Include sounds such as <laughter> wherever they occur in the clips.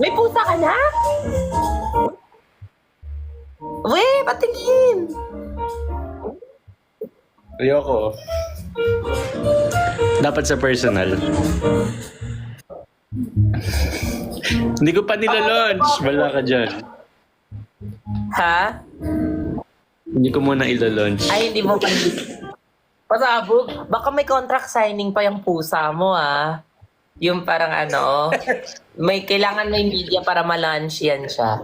May pusa ka na? We, patingin! Ayoko. Dapat sa personal. Hindi ko pa nila-launch. Wala ka dyan. Ha? Hindi ko muna ila-launch. Ay, hindi mo pa. Pasabog. Baka may contract signing pa yung pusa mo, ah. Yung parang ano, may kailangan may media para ma-launch yan siya.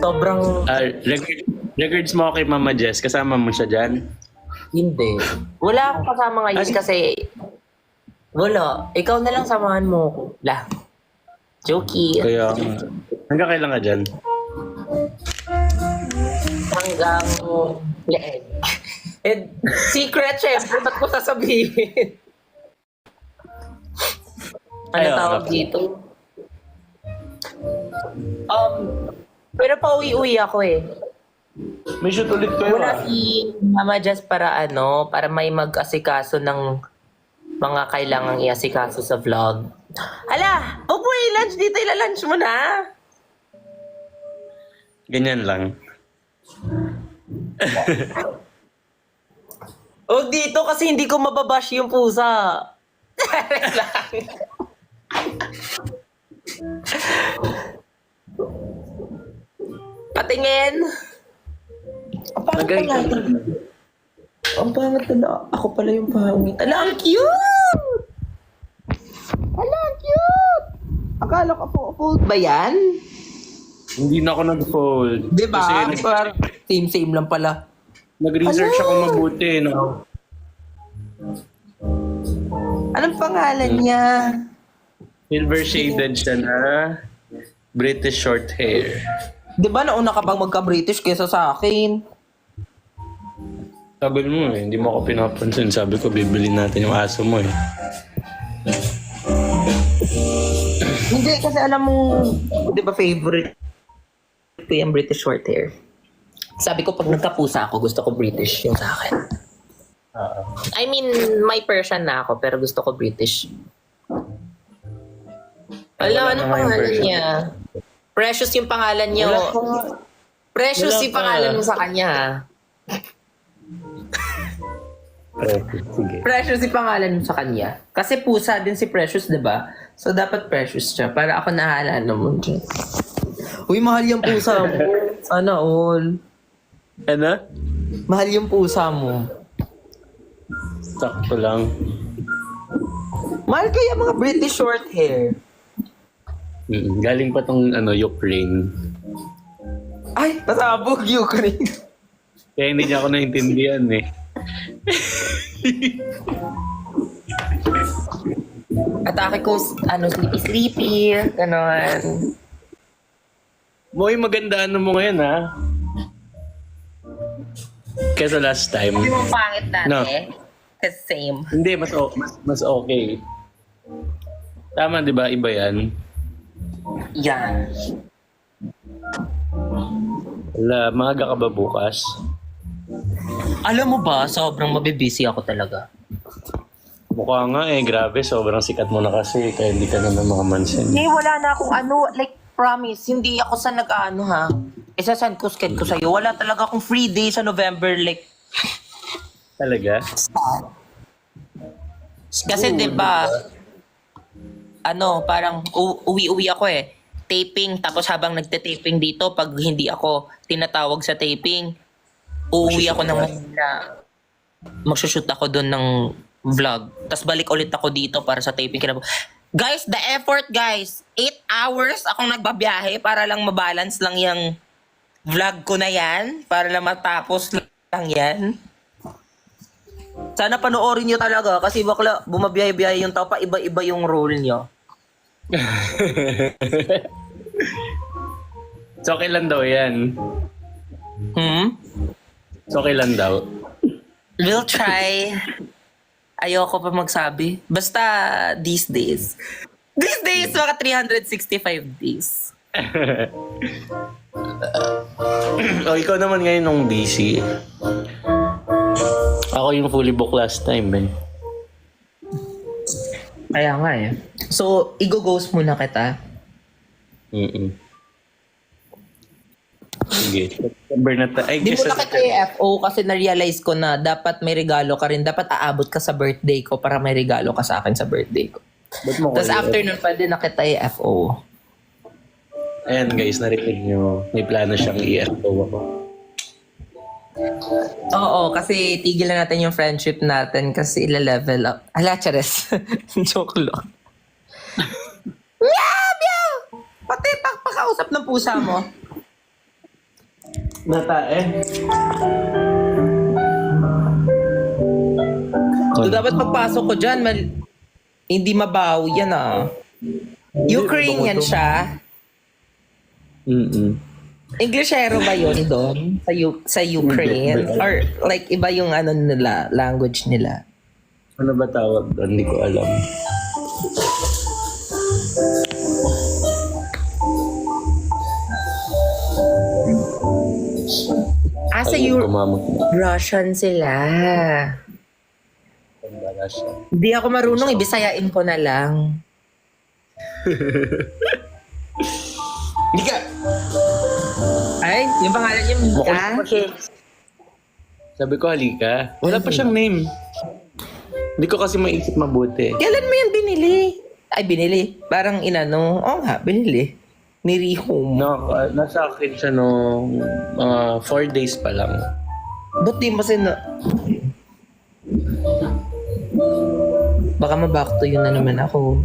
Sobrang Ah, record, records mo kay Mama Jess. Kasama mo siya dyan. hindi. Wala akong kasama ngayon Ay. kasi wala. Ikaw na lang samahan mo ko. La. Jokey. Kaya, hanggang kailan ka dyan? Hanggang leeg. And secret, syempre. Ba't ko sasabihin? ano tawag okay. dito? Um, pero pauwi-uwi ako eh. May shoot ulit kayo Wala si Mama Jess para ano, para may mag-asikaso ng mga kailangang i-asikaso sa vlog. Hala! Huwag mo i-lunch dito, ila-lunch mo na. Ganyan lang. Huwag <laughs> dito kasi hindi ko mababash yung pusa. <laughs> Patingin. Ang pangit Nagay- pala. Ang pangit pala. Ako pala yung pangit. Ala, ang cute! Ala, ang cute! Akala ko po, fold ba yan? Hindi na ako nag-fold. Di ba? Kasi Parang same-same lang pala. nag-research Ala! ako mabuti. No? Anong pangalan niya? Silver shaded siya na British short hair. Di ba nauna ka pang magka-British kesa sa akin? Sabi mo eh, hindi mo ako pinapansin. Sabi ko, bibili natin yung aso mo eh. Hindi, kasi alam mo, di ba favorite ko yung British short hair. Sabi ko, pag nagkapusa ako, gusto ko British yung sa akin. I mean, may Persian na ako, pero gusto ko British. Wala, ano pangalan niya? Precious yung pangalan niyo. Wala pa. Precious Wala yung pa. pangalan mo sa kanya. Sige. Precious yung pangalan mo sa kanya. Kasi pusa din si Precious, di ba? So, dapat Precious siya. Para ako naalala mo dyan. Uy, mahal yung pusa mo. Sana all. Ano? Mahal yung pusa mo. Sakto lang. Mahal kaya mga British short hair. Mm, galing pa tong ano, Ukraine. Ay, pasabog Ukraine. Kaya hindi niya ako naintindihan eh. Atake ko, ano, sleepy-sleepy. Ganon. Moy, maganda ano mo ngayon ha? Kesa last time. Hindi mo pangit dati. No. Kasi same. Hindi, mas, o- mas, mas okay. Tama, di ba? Iba yan. Yan. Wala, maaga ka ba bukas? Alam mo ba, sobrang mabibisi ako talaga. Mukha nga eh, grabe. Sobrang sikat mo na kasi. Kaya hindi ka naman makamansin. Hindi, wala na akong ano, like, promise, hindi ako sa nag-ano ha. Isasend ko sked ko sa'yo. Wala talaga akong free day sa November, like, Talaga? kasi di ba ano, parang u- uwi-uwi ako eh. Taping, tapos habang nagte-taping dito, pag hindi ako tinatawag sa taping, uuwi ako ng Manila. Magsushoot ako doon ng vlog. Tapos balik ulit ako dito para sa taping. Kinabu- guys, the effort guys. 8 hours akong nagbabiyahe para lang mabalance lang yung vlog ko na yan. Para lang matapos lang yan. Sana panoorin nyo talaga kasi bakla bumabiyahe-biyahe yung tao pa iba-iba yung role nyo. <laughs> So, okay lang daw yan. Hmm? So, okay lang daw. We'll try. Ayoko pa magsabi. Basta these days. These days, mga 365 days. <laughs> o, ikaw naman ngayon nung busy. Ako yung fully book last time eh. Kaya nga eh. So, i-ghost muna kita. Mm-mm. Sige. September na ta- Ay, Di mo na kita FO kasi na-realize ko na dapat may regalo ka rin. Dapat aabot ka sa birthday ko para may regalo ka sa akin sa birthday ko. Ba't mo ko Tapos yun? after nun, pwede na kita FO. Ayan guys, narinig nyo. May plano siyang i-FO ako. Oo, kasi tigilan natin yung friendship natin kasi ila-level up. Ala, chares. <laughs> Joke lang. <laughs> meow, meow! Pati pakpakausap ng pusa mo. Natae? So, dapat pagpasok ko dyan, mal- hindi mabaw yan ah. Ukrainian siya. Mm-mm. Englishero ba yun doon? Sa, U- sa Ukraine? Or like iba yung ano nila, language nila? Ano ba tawag doon? Hindi ko alam. Ah, sa Ayun, Eu- tumamag na. Russian sila. Hindi ako marunong, ibisayain ko na lang. Hindi ka! Ay, yung pangalan niya, Mika? Mukhang. Sabi ko, halika. Wala pa siyang name. Hindi ko kasi maisip mabuti. Kailan mo yan binili? Ay, binili. Parang inano. Oo nga, binili. Ni Rihom. No, uh, nasa akin siya nung mga four days pa lang. Ba't di mo sino... Baka ma-back to yun na naman ako.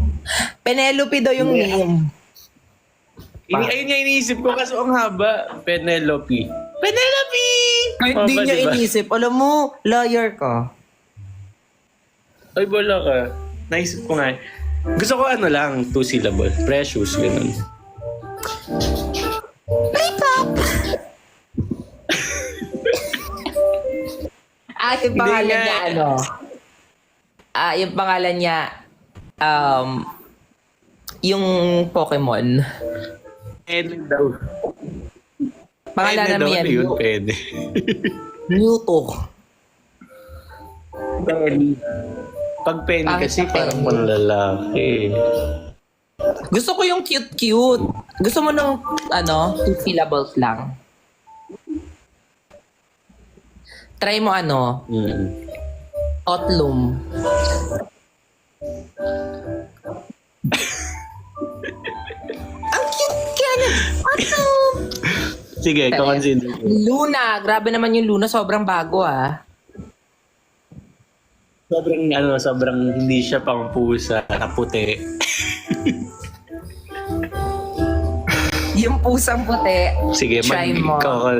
Penelope daw yung name. Ini, ayun nga iniisip ko kasi ang haba. Penelope. Penelope! Kahit di Maba, niya diba? inisip. Alam mo, lawyer ka. Ay, wala ka. Naisip ko nga. eh. Gusto ko ano lang, two syllable. Precious, ganun. Ah, yung pangalan nga. niya ano? Ah, yung pangalan niya, um, yung Pokemon. Pwede daw. Pangalan Pwede daw, yan, ano yun, Mew- pwede. Mewtwo. Penny. Pag penny Pangit kasi na parang penny. panlalaki. Gusto ko yung cute-cute. Gusto mo nung, ano, two syllables lang. Try mo ano, Mm. Otlum. Ang cute kaya niya. Otlum! Sige, consider ko. Luna. Grabe naman yung Luna. Sobrang bago ah. Sobrang ano, sobrang hindi siya pang pusa na puti. <laughs> Yung pusang puti. Sige, Try mo. ikaw ka.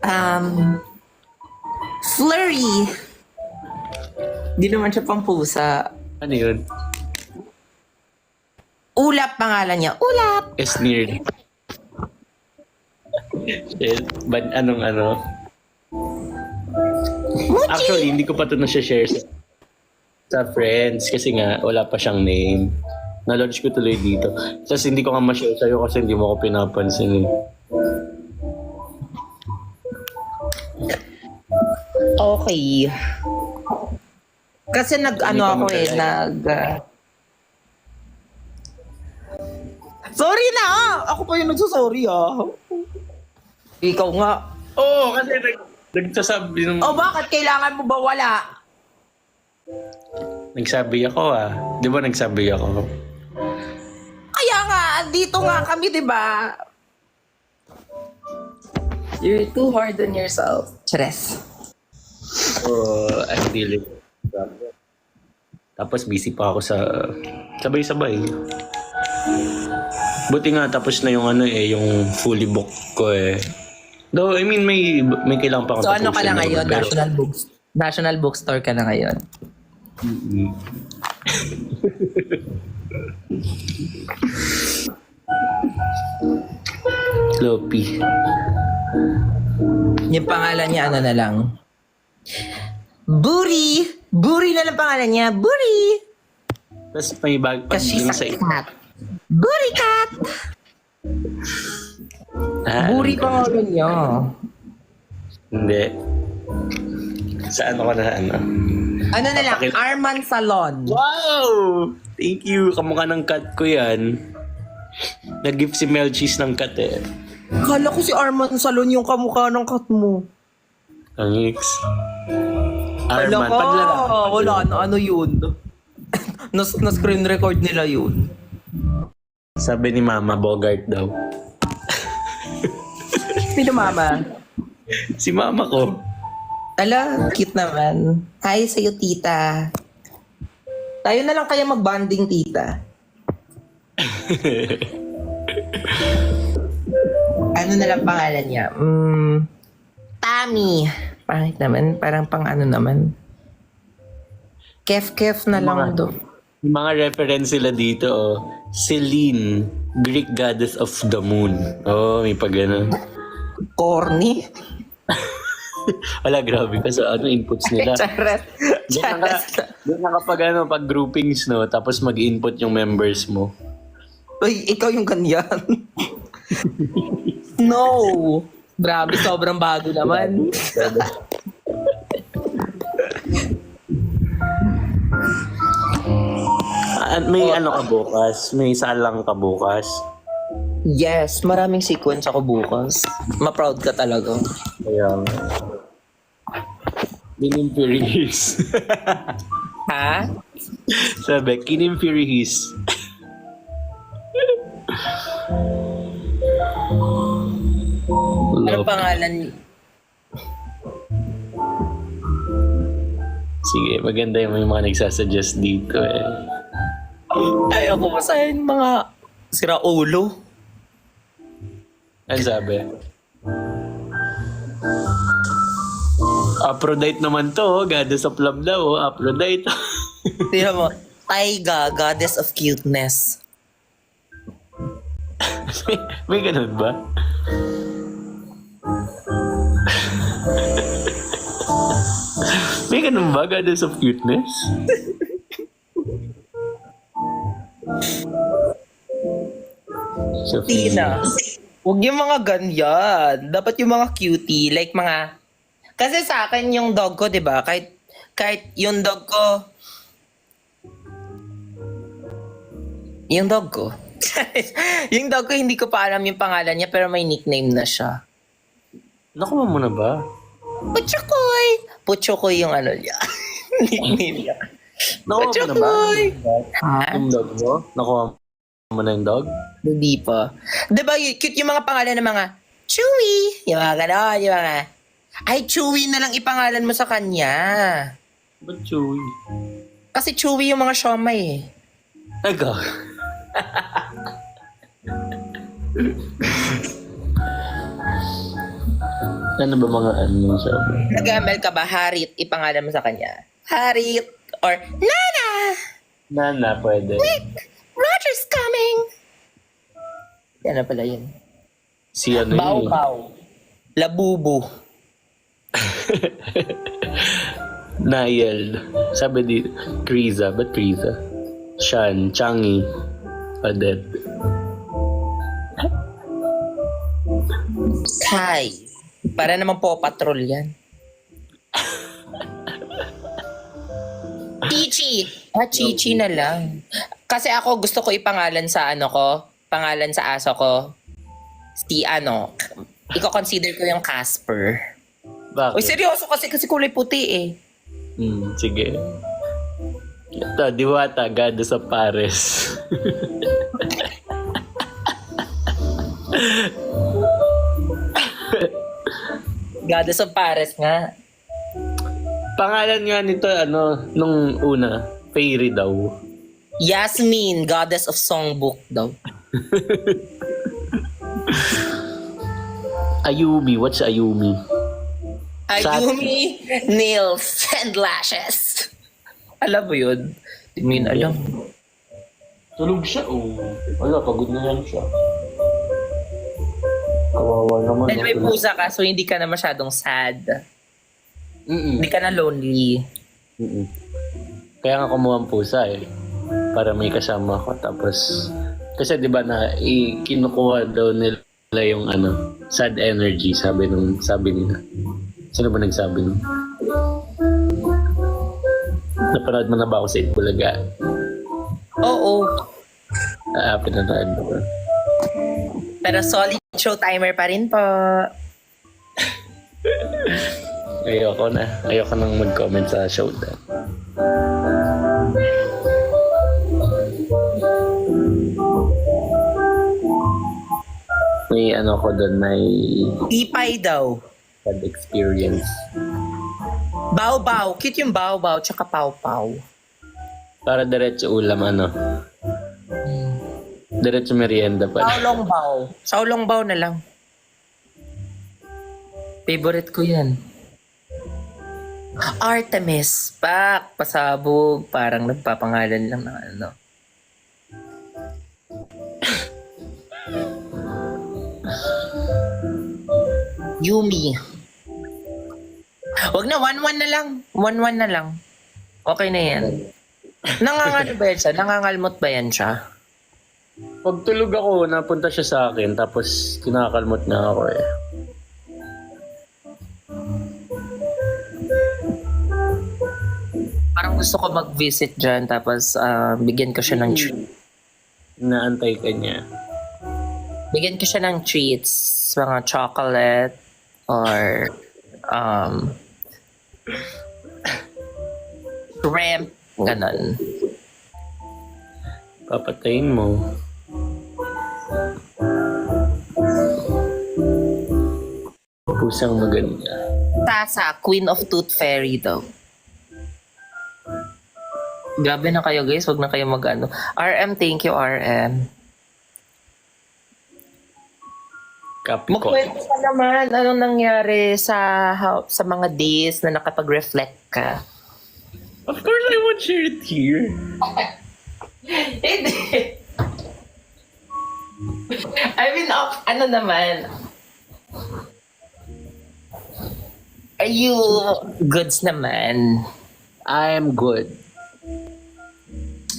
Um, Flurry. Di naman siya pang pusa. Ano yun? Ulap pangalan niya. Ulap. Sneered. Shit. But anong ano? Muchi. Actually, hindi ko pa ito na-share sa, sa friends kasi nga wala pa siyang name. Na-launch ko tuloy dito. Tapos hindi ko nga ma-share sa'yo kasi hindi mo ako pinapansin eh. Okay. Kasi nag ano ako eh, nag... ah, Sorry na ah! Ako pa yung nagsasorry ah. Ikaw nga. Oo, kasi nag, nagsasabi ng... O bakit kailangan mo ba wala? Nagsabi ako ah. Di ba nagsabi ako? Kaya nga, dito nga kami, di ba? You're too hard on yourself. Tres. So, I'm dealing. Tapos busy pa ako sa... Sabay-sabay. Buti nga tapos na yung ano eh, yung fully book ko eh. Though, I mean, may, may kailangan pa akong So ano ka na ngayon? pero- National Books National Bookstore ka na ngayon. Mm. <laughs> Sloppy. Yung pangalan niya, ano na lang. Buri! Buri na lang pangalan niya. Buri! Tapos may bag pag Kasi sa cat. Buri cat! Ah, Buri ko. pangalan niya. Hindi. Sa ano ka na ano? Ano na lang, Papakil- Arman Salon. Wow! Thank you. Kamukha ng cut ko yan. Nag-gift si Mel Cheese ng cut eh. Kala ko si Arman Salon yung kamukha ng kat mo. Ang X. Kala Arman, ko, paglala. wala na, ano yun? <laughs> na, na screen record nila yun. Sabi ni Mama, Bogart daw. Sino mama? Si Mama ko. Ala, cute naman. Hi sa'yo, tita. Tayo na lang kaya mag-bonding, tita. <laughs> ano na lang pangalan niya? Mm, Tami. Pangit naman. Parang pang ano naman. Kef-kef na lang Mga- do. Yung mga reference sila dito, oh. Celine, Greek goddess of the moon. Oh, may pag ganun. Corny. <laughs> Wala, grabe ka sa ano, inputs nila. <laughs> Charet. Doon na, doon na kapag ano, pag groupings, no, tapos mag-input yung members mo. Uy, ikaw yung ganyan. <laughs> no. Grabe, sobrang bago naman. Ah, may ano ka bukas? May salang ka bukas? Yes, maraming sequence ako bukas. Ma-proud ka talaga. Kaya Kinimpiris. Ha? Sabi, kinimpiris. Ano pangalan? Sige, maganda yung may mga nagsasuggest dito eh. Ay, ako masahin mga sira ulo. Ano sabi? Aphrodite naman to, oh. goddess of love daw, oh. Aphrodite. <laughs> Tingnan mo. Taiga, goddess of cuteness. may, may ganun ba? May ganun ba, goddess of cuteness? Sophia. Tina. Huwag yung mga ganyan. Dapat yung mga cutie. Like mga... Kasi sa akin yung dog ko, di ba? Kahit, kahit yung dog ko... Yung dog ko. <laughs> yung dog ko, hindi ko pa alam yung pangalan niya, pero may nickname na siya. Nakuha mo na ba? Puchokoy! Puchokoy yung ano niya. <laughs> nickname niya. Nakuha mo na ba? Yung dog mo? Nakuha mo na yung dog? Hindi pa. Di ba, y- cute yung mga pangalan ng mga Chewy! Yung mga gano'n, yung mga... Ay, Chewy na lang ipangalan mo sa kanya. Ba't chewy? Kasi Chewy yung mga siomay eh. Ikaw. <laughs> ano ba mga ano sabi? Nag-ML ka ba, Harit, ipangalan mo sa kanya? Harit! Or, Nana! Nana, pwede. Roger's coming! Yan na pala yun. Si ano Bao yun? Bao. Labubu. <laughs> Nael. Sabi di, Kriza. Ba't Kriza? Shan, Changi, Odette. Kai. Para naman po patrol yan. Chichi. Ah, Chichi na lang. Kasi ako gusto ko ipangalan sa ano ko, pangalan sa aso ko, si ano, iko-consider ko yung Casper. Bakit? Uy, seryoso kasi kasi kulay puti eh. Hmm, sige. Ito, Diwata, Goddess of Paris. <laughs> Goddess of Paris nga. Pangalan nga nito, ano, nung una, Fairy daw. Yasmin, Goddess of Songbook daw. <laughs> Ayumi, what's Ayumi? Ayumi, nails, and lashes. Alam mo yun? Hindi mo yun alam. Tulog siya, oh. Wala, pagod na yan siya. Kawawa naman. Dahil may pusa ka, so hindi ka na masyadong sad. Mm-mm. Hindi ka na lonely. Mm-mm. Kaya nga kumuha ang pusa eh. Para may kasama ko. Tapos, kasi di ba na i- kinukuha daw nila yung ano, sad energy, sabi nung sabi nila. Sino ba nagsabi nun? Napanood mo na ba ako sa Itbulaga? Oo. Ah, pinanood mo ba? Pero solid show timer pa rin po. Ayoko na. Ayoko nang mag-comment sa showtime. May ano ko doon, may Ipay daw. bad experience. Bao-bao. Cute yung bao-bao tsaka pau-pau. Para diretso ulam, ano? Diretso merienda pa. Saulong bao. Saulong bao na lang. Favorite ko yan. Artemis. Pak. Pasabog. Parang nagpapangalan lang ng ano. <laughs> Yumi. Wag na, 1-1 na lang. 1-1 na lang. Okay na yan. <laughs> Nangangal ba yan siya? Nangangalmot ba yan siya? Pag tulog ako, napunta siya sa akin, tapos kinakalmot na ako eh. Parang gusto ko mag-visit dyan tapos ah, bigyan ko siya ng treat. Naantay ka niya. Bigyan ko siya ng treats, mga chocolate or um shrimp, ganon. Papatayin mo. Pusang maganda. Tasa, Queen of Tooth Fairy daw. Grabe na kayo guys, wag na kayo mag-ano. RM, thank you RM. Capricorn. Magkwento ka naman, anong nangyari sa how- sa mga days na nakapag-reflect ka? Of course, I won't share it here. <laughs> Hindi. I mean, ano naman? Are you goods naman? I am good.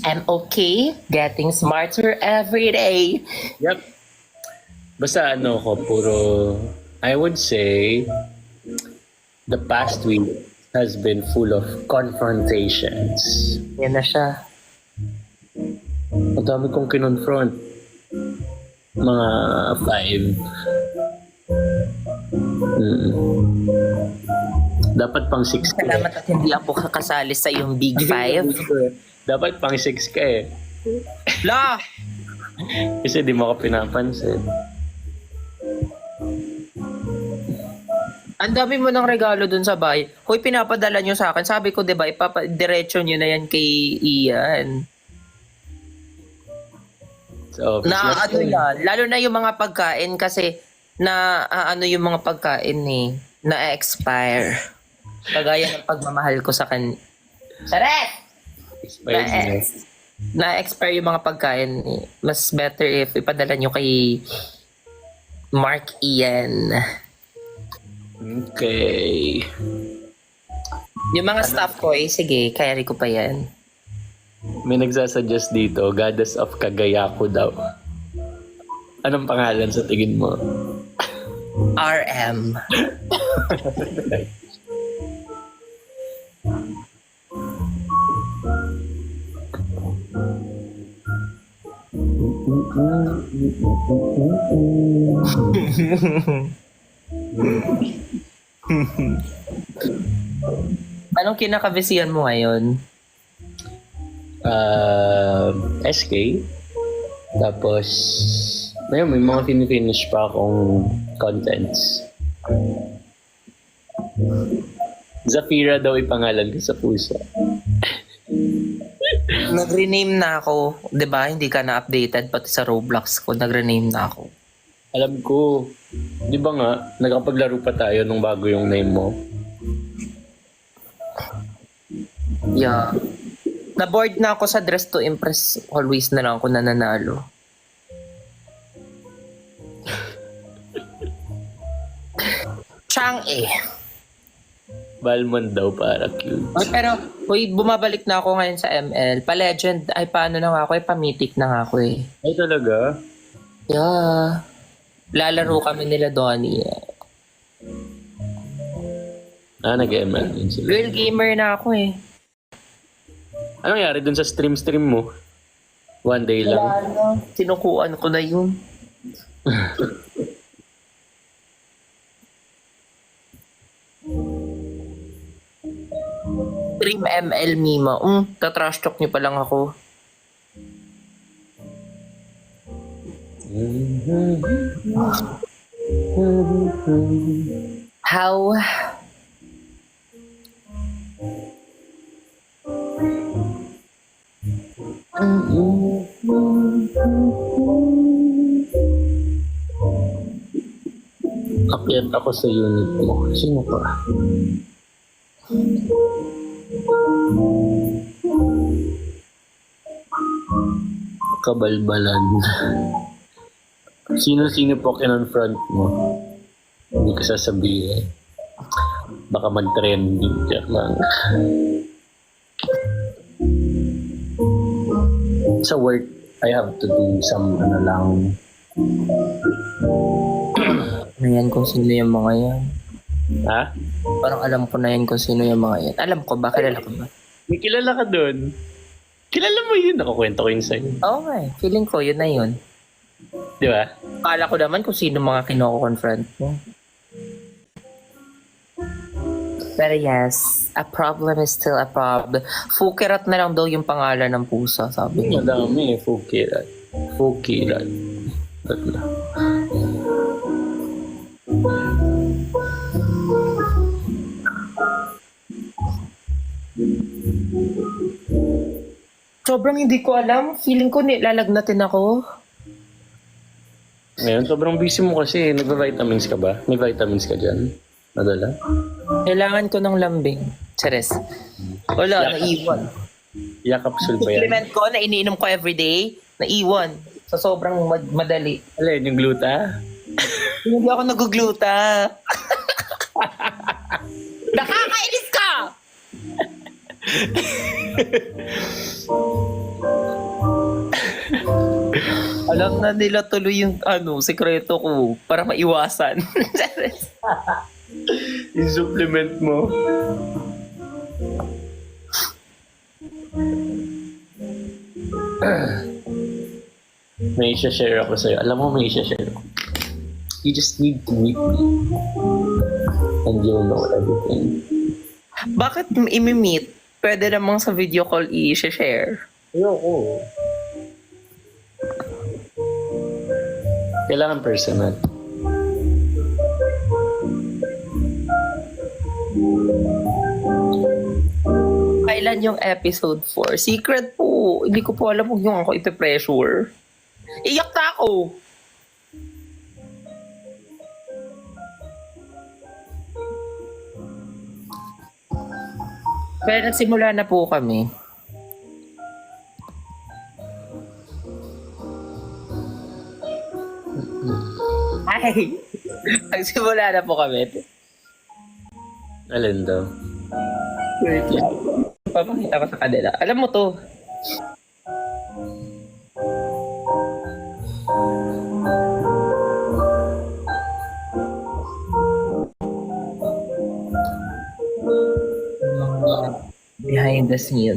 I'm okay. Getting smarter every day. Yep. Basta ano ko, puro, I would say, the past week has been full of confrontations. Yan na siya. Ang dami kong kinonfront. Mga five. Dapat pang six ka. eh. Salamat at hindi ako kakasali sa iyong Big Five. Dapat pang six ka eh. La! Kasi di mo ako pinapansin. Ang dami mo ng regalo dun sa bahay. Hoy, pinapadala nyo sa akin. Sabi ko, di ba, ipapa-diretso nyo na yan kay Ian. So, Na ano yan, lalo na yung mga pagkain kasi na ah, ano yung mga pagkain eh, na-expire. Kagaya ng pagmamahal ko sa kan... Expired na. Na-expire yung mga pagkain eh. Mas better if ipadala nyo kay Mark Ian. Okay. Yung mga staff ko eh, sige, carry ko pa yan. May nagsasuggest dito, Goddess of Kagayako daw. Anong pangalan sa tingin mo? RM. Anong kinakabisihan mo ngayon? Uh, SK. Tapos, may, may mga finish pa akong contents. Zafira daw ipangalan ko sa puso. <laughs> Nag-rename na ako. 'Di ba Hindi ka na-updated pati sa Roblox ko. Nag-rename na ako. Alam ko, di ba nga, nagkapaglaro pa tayo nung bago yung name mo? Yeah. Na-bored na ako sa Dress to Impress. Always na lang ako nananalo. Chang eh. Balmond daw para cute. Uy, pero, uy, bumabalik na ako ngayon sa ML. Pa-legend, ay paano na nga ako, eh, pa-mythic na nga ako eh. Ay talaga? Yeah. Lalaro kami nila Donnie. Ah, nag-ML din sila. Girl gamer na ako eh. Ano nangyari dun sa stream-stream mo? One day lang. Wala na. Sinukuan ko na yun. <laughs> Stream ML Mima. Um, tatrash talk niyo pa lang ako. How? Akyat ako sa unit mo. Sino pa? Kabalbalan. Sino-sino po kinonfront mo? Hindi ko sasabihin. Baka mag-trending ka lang. Sa work, I have to do some ano lang, Ano yan kung sino yung mga yan? ha? Parang alam ko na yan kung sino yung mga yan. Alam ko ba? Kilala ko ba? May kilala ka doon. Kilala mo yun. Nakukwento ko yun sa'yo. Oo nga eh. Feeling ko, yun na yun. Di ba? Kala ko naman kung sino mga kinoko-confront mo. Pero yes, a problem is still a problem. Fukirat na lang daw yung pangalan ng pusa, sabi niya. Madami eh. Fukirat. Fukirat. Tatlo. Sobrang hindi ko alam. Feeling ko nilalagnatin ako. Ngayon, sobrang busy mo kasi. Nagpa-vitamins ka ba? May vitamins ka dyan? Nadala? Kailangan ko ng lambing. Chares. Wala, naiwan. Yeah, capsule ba yan? Supplement ko na iniinom ko everyday, naiwan. Sa sobrang mad- madali. Alin, yung gluta? Hindi ako nagugluta. <laughs> Nakakainis ka! <laughs> Alam na nila tuloy yung ano, sekreto ko para maiwasan. <laughs> Yung supplement mo. <clears throat> may isa-share ako sa'yo. Alam mo, may isa-share ako. You just need to meet me. And you'll know everything. Bakit imi-meet? Pwede namang sa video call i-share. Ayoko. Kailangan personal. Kailan yung episode 4? Secret po. Hindi ko po alam kung yung ako ipe-pressure. Iyak na ako. Pero nagsimula na po kami. Ay! <laughs> nagsimula na po kami. Alin daw? Wait lang. Papakita ko sa kanila. Alam mo to. Behind the scene.